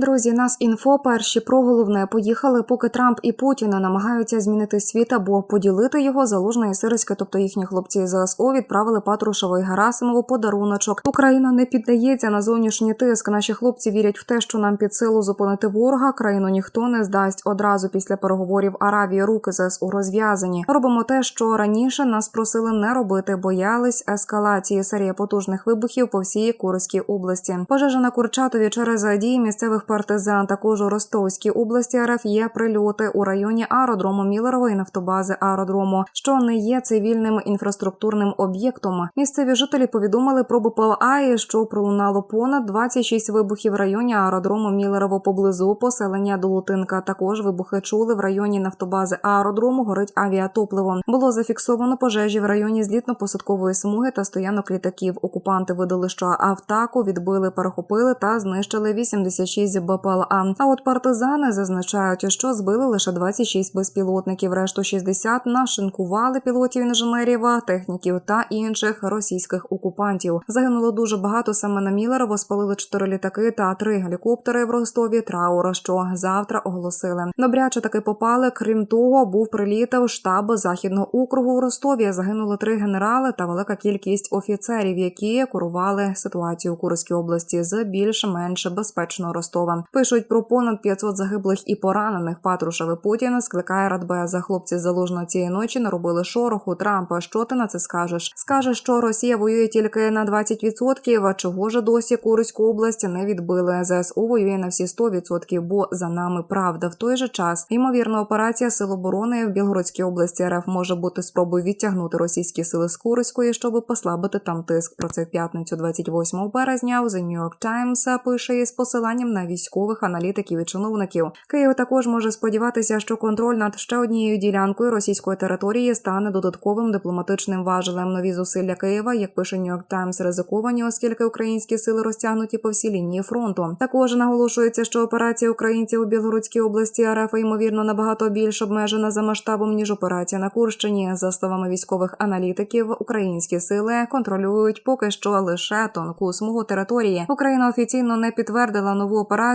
Друзі, нас інфо перші про головне поїхали, поки Трамп і Путін намагаються змінити світ або поділити його залужна і сирська, тобто їхні хлопці з ЗСУ відправили Патрушеву і Герасимову подаруночок. Україна не піддається на зовнішній тиск. Наші хлопці вірять в те, що нам під силу зупинити ворога. Країну ніхто не здасть одразу після переговорів Аравії. Руки ЗСУ розв'язані. Робимо те, що раніше нас просили не робити, боялись ескалації. Серія потужних вибухів по всій Курській області. Пожежа на Курчатові через дії місцевих партизан. Також у Ростовській області РФ є прильоти у районі аеродрому Міллерової нафтобази аеродрому, що не є цивільним інфраструктурним об'єктом. Місцеві жителі повідомили про БПЛА, що пролунало понад 26 вибухів в районі аеродрому Міллерово поблизу поселення Долутинка. Також вибухи чули в районі нафтобази аеродрому. Горить авіатопливо. Було зафіксовано пожежі в районі злітно-посадкової смуги та стоянок літаків. Окупанти видали, що автаку відбили, перехопили та знищили 86 БПЛА. А от партизани зазначають, що збили лише 26 безпілотників. Решту 60 нашинкували пілотів інженерів, техніків та інших російських окупантів. Загинуло дуже багато саме на Мілерово. Спалили 4 літаки та 3 гелікоптери в Ростові. Траура, що завтра оголосили. Добряче таки попали. Крім того, був приліт в штаб західного округу в Ростові. Загинули три генерали та велика кількість офіцерів, які курували ситуацію у Курській області з більш-менш безпечного Ростова. Пишуть про понад 500 загиблих і поранених. Патрушев і Путін скликає Радбеза. Хлопці залужно цієї ночі наробили шороху Трампа. Що ти на це скажеш? Скаже, що Росія воює тільки на 20%, а чого ж досі Курську область не відбили. ЗСУ воює на всі 100%, бо за нами правда. В той же час ймовірно, операція Сил оборони в Білгородській області РФ може бути спробою відтягнути російські сили з Курської, щоб послабити там тиск. Про це в п'ятницю, 28 березня, у The New York Times пише із посиланням на військових аналітиків і чиновників. Київ також може сподіватися, що контроль над ще однією ділянкою російської території стане додатковим дипломатичним важелем. Нові зусилля Києва, як пише York Times, ризиковані, оскільки українські сили розтягнуті по всій лінії фронту. Також наголошується, що операція українців у Білгородській області РФ ймовірно набагато більш обмежена за масштабом ніж операція на Курщині. За словами військових аналітиків, українські сили контролюють поки що лише тонку смугу території. Україна офіційно не підтвердила нову операцію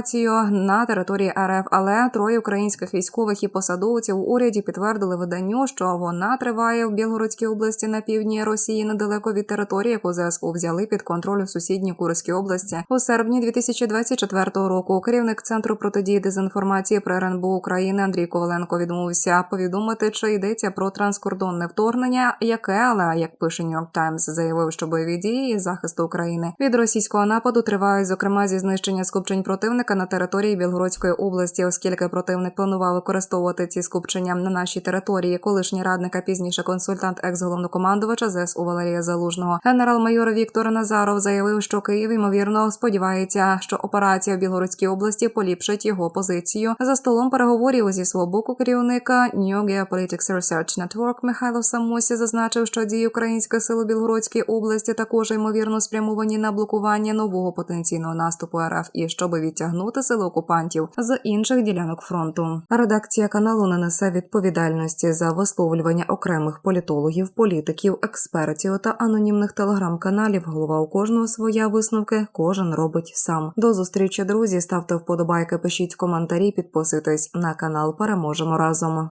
на території РФ, але троє українських військових і посадовців у уряді підтвердили виданню, що вона триває в Білгородській області на півдні Росії недалеко від території, яку ЗСУ взяли під контроль у сусідній Курській області у серпні 2024 року. Керівник центру протидії дезінформації при РНБО України Андрій Коваленко відмовився повідомити, чи йдеться про транскордонне вторгнення, яке, але як пише York Times, заявив, що бойові дії захисту України від російського нападу тривають, зокрема зі знищення скупчень противника на території Білгородської області, оскільки противник планував використовувати ці скупчення на нашій території. Колишній радник, а пізніше консультант екс-головнокомандувача ЗСУ Валерія Залужного, генерал-майор Віктор Назаров заявив, що Київ ймовірно сподівається, що операція в Білгородській області поліпшить його позицію за столом переговорів зі свого боку керівника New Geopolitics Research Network Михайло Самосі зазначив, що дії українських сил у Білгородській області також ймовірно спрямовані на блокування нового потенційного наступу РФ і щоб відтягнути сили окупантів з інших ділянок фронту. Редакція каналу не несе відповідальності за висловлювання окремих політологів, політиків, експертів та анонімних телеграм-каналів. Голова у кожного своя висновки, кожен робить сам. До зустрічі, друзі. Ставте вподобайки, пишіть коментарі, підписуйтесь на канал. Переможемо разом.